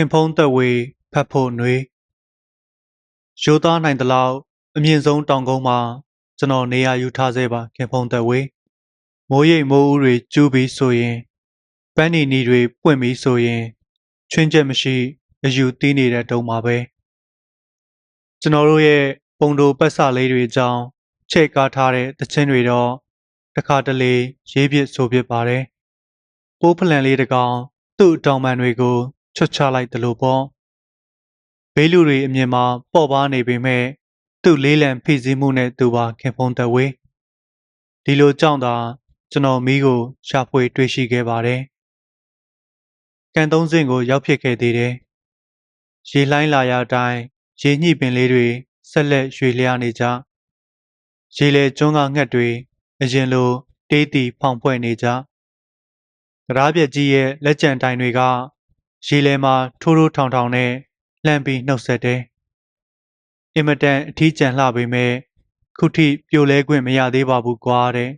ခင်ဖုံးသက်ဝေဖတ်ဖို့ຫນွေရိုးသားနိုင်သလောက်အမြင့်ဆုံးတောင်ကုန်းမှာကျွန်တော်နေရာယူထားစေပါခင်ဖုံးသက်ဝေမိုးရိပ်မိုးဦးတွေကျူးပြီးဆိုရင်ပန်းနီနီတွေပွင့်ပြီးဆိုရင်ချွင်းချက်မရှိအယူတီးနေတဲ့တုံးမှာပဲကျွန်တော်တို့ရဲ့ပုံတိုပတ်စလေးတွေအကြောင်းချဲ့ကားထားတဲ့သချင်းတွေတော့တစ်ခါတလေရေးပြစ်ဆိုပြစ်ပါတယ်ပိုးဖလန်လေးတစ်ကောင်သူ့တောင်ပန်တွေကို ချွတ်ချလိုက်တယ်လို့ပေါ့ဘေးလူတွေအမြင်မှာပေါ့ပါနေပေမဲ့သူ့လေးလံဖိစီးမှုနဲ့သူပါခင်ဖုံးသက်ဝေးဒီလိုကြောင့်သာကျွန်တော်မိကိုရှာဖွေတွေ့ရှိခဲ့ပါတယ်ကန်သုံးစင်ကိုရောက်ဖြစ်ခဲ့သေးတယ်ရေလှိုင်းလာရတိုင်းရေညှိပင်လေးတွေဆက်လက်ရွေလျားနေကြရေလေကျွန်းကငှက်တွေအရင်လိုတေးတီဖောင်ဖွဲ့နေကြတရားပြက်ကြီးရဲ့လက်ကျန်တိုင်တွေက ရေလဲမှာထိုးထိုးထောင်ထောင်နဲ့လှမ်းပြီးနှုတ်ဆက်တယ်။အင်မတန်အထီးကျန်လှပေမဲ့ခုထိပြိုလဲခွင့်မရသေးပါဘူးကွာတဲ့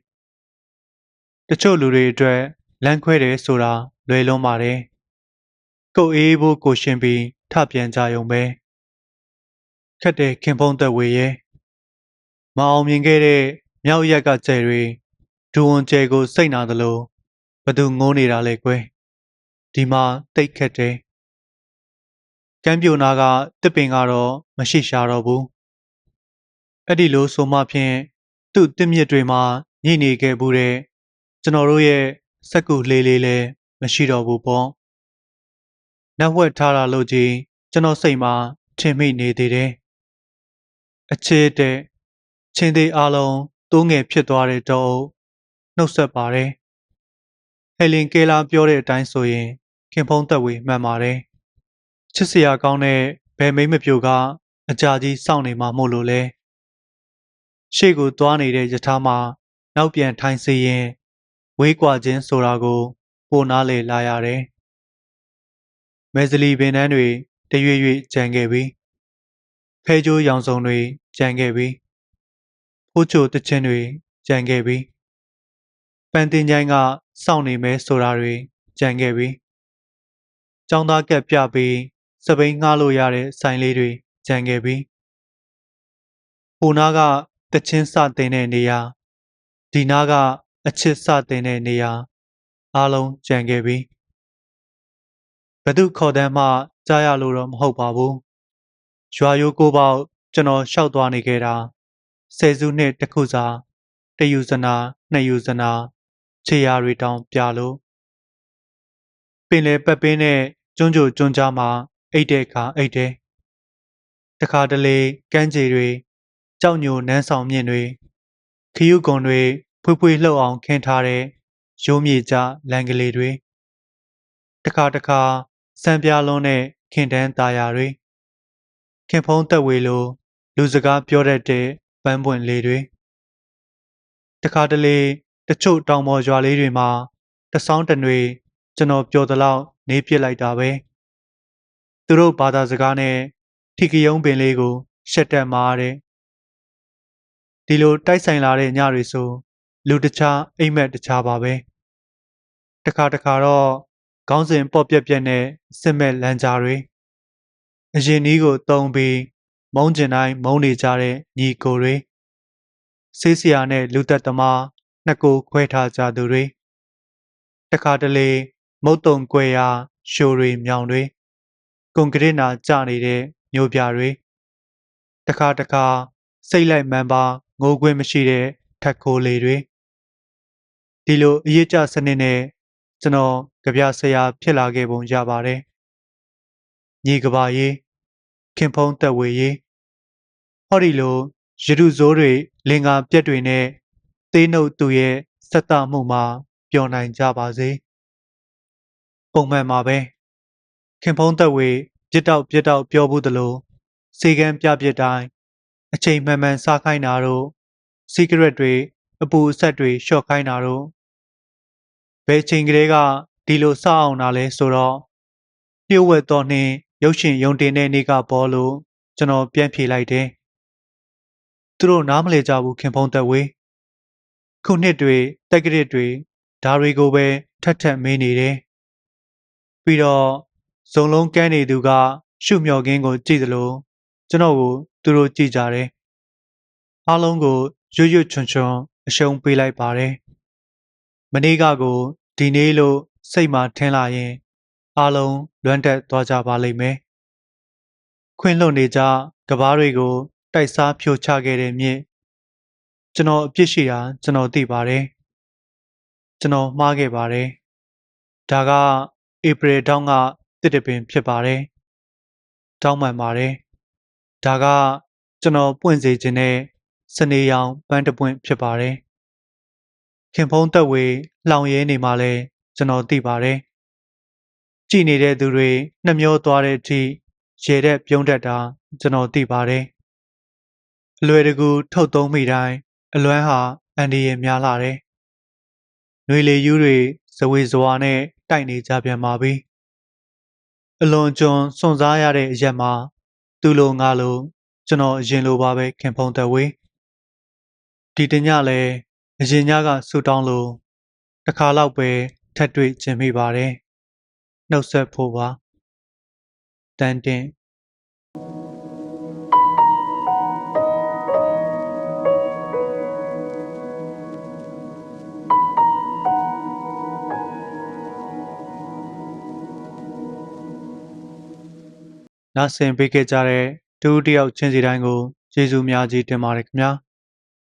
။တချို့လူတွေအတွက်လမ်းခွဲတယ်ဆိုတာလွယ်လွန်းပါတယ်။ကိုယ်အေးဖို့ကိုရှင်ပြီးထပြန်ကြရုံပဲ။ခက်တဲ့ခင်ဖုံးသက်ဝေရဲ့မအောင်မြင်ခဲ့တဲ့မြောက်ရက်ကကျဲတွေဒူဝန်ကျဲကိုစိတ်နာသလိုဘသူငိုးနေတာလဲကွယ် ဒီမှာတိတ်ခက်တယ်ကမ်းပြိုနာကတစ်ပင်ကတော့မရှိရှာတော့ဘူးအဲ့ဒီလိုဆိုမှဖြင့်သူ့တစ်မြစ်တွေမှာညှိနေခဲ့ဘူးတဲ့ကျွန်တော်တို့ရဲ့စက်ကူလေးလေးလည်းမရှိတော့ဘူးပေါ့နောက်ဝက်ထားတာလို့ကြီးကျွန်တော်စိတ်မှာထင်မိနေသေးတယ်အချစ်တဲ့ချင်းသေးအလုံးတိုးငယ်ဖြစ်သွားတဲ့တော့နှုတ်ဆက်ပါတယ်ဟယ်လင်ကဲလာပြောတဲ့အတိုင်းဆိုရင် ခင်ဖုံးသက်ဝေမှန်ပါတယ်ချစ်စရာကောင်းတဲ့ဘယ်မိမ့်မပြိုကအကြာကြီးစောင့်နေမှာမို့လို့လဲရှေ့ကိုသွားနေတဲ့ယထာမှာနောက်ပြန်ထိုင်စီရင်ဝေးကွာခြင်းဆိုတာကို ပိုနားလေလာရတယ်မဲဇလီပင်နှန်းတွေတရွေ့ရွေ့ကြံခဲ့ပြီးဖဲကြိုးရောင်စုံတွေကြံခဲ့ပြီးဖိုးချိုတချင်းတွေကြံခဲ့ပြီးပန်တင်ချိုင်းကစောင့်နေမဲဆိုတာတွေကြံခဲ့ပြီး ចောင်းသားကက်ပြပြီးစပိန်ငှားလို့ရတဲ့ဆိုင်လေးတွေကြံခဲ့ပြီးဟိုနားကတချင်းစတင်တဲ့နေရာဒီနားကအချစ်စတင်တဲ့နေရာအားလုံးကြံခဲ့ပြီးဘသူခေါ်တမ်းမှကြားရလို့တော့မဟုတ်ပါဘူးရွာရိုးကိုပေါက်ကျွန်တော်ရှောက်သွားနေခဲ့တာဆယ်စုနှစ်တစ်ခုစာတယူဇနာနှစ်ယူဇနာခြေရာတွေတောင်ပြလို့ ပင်လေပက်ပင်းနဲ့ကျွန်းကြိုကျွန်းကြားမှာအိတ်တဲ့အခါအိတ်တယ်တခါတလေကမ်းခြေတွေကြောက်ညိုနန်းဆောင်မြင့်တွေခရုကုံတွေဖွေးဖွေးလှုပ်အောင်ခင်းထားတဲ့ရိုးမြေကြလန်ကလေးတွေတခါတခါစံပြားလုံးနဲ့ခင်တန်းตาယာတွေခင်ဖုံးတက်ဝေလိုလူစကားပြောတတ်တဲ့ပန်းပွင့်လေးတွေတခါတလေတချို့တောင်ပေါ်ရွာလေးတွေမှာတဆောင်းတနွေ ကျွန်တော်ပြောသလောက်နေပြစ်လိုက်တာပဲသူတို့ဘာသာစကားနဲ့ထီကယုံပင်လေးကိုရှက်တက်မာတဲ့ဒီလိုတိုက်ဆိုင်လာတဲ့ညတွေဆိုလူတခြားအိမ်မက်တခြားပါပဲတခါတခါတော့ခေါင်းစဉ်ပေါ့ပြက်ပြက်နဲ့စစ်မဲ့လမ်းကြားတွေအရင်နီးကိုတုံပြီးမုံကျင်တိုင်းမုံနေကြတဲ့ညီကိုတွေဆေးဆရာနဲ့လူသက်သမားနှစ်ကိုခွဲထားကြသူတွေတခါတလေ မုတ်တုံကွယ်ရာရှိုးတွေမြောင်တွေကွန်ကရစ်နာကျနေတဲ့မျိုးပြတွေတခါတခါစိတ်လိုက်မှန်ပါငိုခွင့်မရှိတဲ့ထက်ခိုးလေးတွေဒီလိုအရေးကြစနစ်နဲ့ကျွန်တော်ကြပြဆရာဖြစ်လာခဲ့ပုံရပါတယ်ညီကဘာရေးခင်ဖုံးတက်ဝေရေးဟောဒီလိုရတုဇိုးတွေလင်္ကာပြက်တွေနဲ့သေးနှုတ်သူရဲ့စက်တမှုမှာပျော်နိုင်ကြပါစေ ပုံမှန်ပါပဲခင်ဖုံးသက်ဝေပြစ်တောက်ပြစ်တောက်ပြောဘူးသလိုစေကန်းပြပြစ်တိုင်းအချိန်မှန်မှန်စားခိုင်းတာတို့စီကရက်တွေအပူအဆက်တွေရှော့ခိုင်းတာတို့ဘယ်ချိန်ကလေးကဒီလိုစအောင်တာလဲဆိုတော့ပြုတ်ဝက်တော်နှင်းရုပ်ရှင်ယုံတင်တဲ့နေ့ကပေါ်လို့ကျွန်တော်ပြန်ဖြေလိုက်တယ်သူတို့နားမလဲကြဘူးခင်ဖုံးသက်ဝေခုနှစ်တွေတက်ကရစ်တွေဒါတွေကိုပဲထက်ထက်မင်းနေတယ် ပြီးတော့ဇုံလုံးကန်းနေသူက ရှုမြော်ကင်းကိုကြည့်သလိုကျွန်တော်ကိုသူတို့ကြည့်ကြတယ်အားလုံးကိုရွရွချွန်ချွန်အရှုံးပေးလိုက်ပါတယ်မနေ့ကကိုဒီနေ့လို့စိတ်မှာထင်လာရင် အားလုံးလွမ်းတက်သွားကြပါလိမ့်မယ်ခွင့်လွတ်နေကြကဘားတွေကိုတိုက်စားဖြိုချခဲ့တဲ့မြင့်ကျွန်တော်အပြစ်ရှိတာကျွန်တော်သိပါတယ်ကျွန်တော်မှားခဲ့ပါတယ်ဒါက ဧပြီတောင်းကတစ်တပင်ဖြစ်ပါတယ်တောင်းမှန်ပါတယ်ဒါကကျွန်တော်ပွင့်စေခြင်းနဲ့စနေရောင်ပန်းတပွင့်ဖြစ်ပါတယ်ခင်ဖုံးသက်ဝေလောင်ရဲနေမှလဲကျွန်တော်သိပါတယ်ကြည်နေတဲ့သူတွေနှမျောသွားတဲ့အထိရေတဲ့ပြုံးတတ်တာကျွန်တော်သိပါတယ်အလွယ်တကူထုတ်သုံးမိတိုင်းအလွမ်းဟာအန်ဒီရများလာတယ်။နှွေလေယူးတွေဇဝေဇဝါနဲ့ တိုက်နေကြပြန်ပါပြီ။အလွန်ကျွံစွန့်စားရတဲ့အရက်မှာသူ့လိုငါလိုကျွန်တော်အရင်လိုပါပဲခင်ဖုံးသက်ဝေးဒီတညလဲအရင်ညကဆူတောင်းလို့တစ်ခါတော့ပဲထက်တွေ့ခြင်းမိပါတယ်။နှုတ်ဆက်ဖို့ပါ။တန်တင် နားဆင်ပေးခဲ့ကြတဲ့ဒုတိယချင်းစီတိုင်းကိုကျေးဇူးများကြီးတင်ပါတယ်ခင်ဗျာ။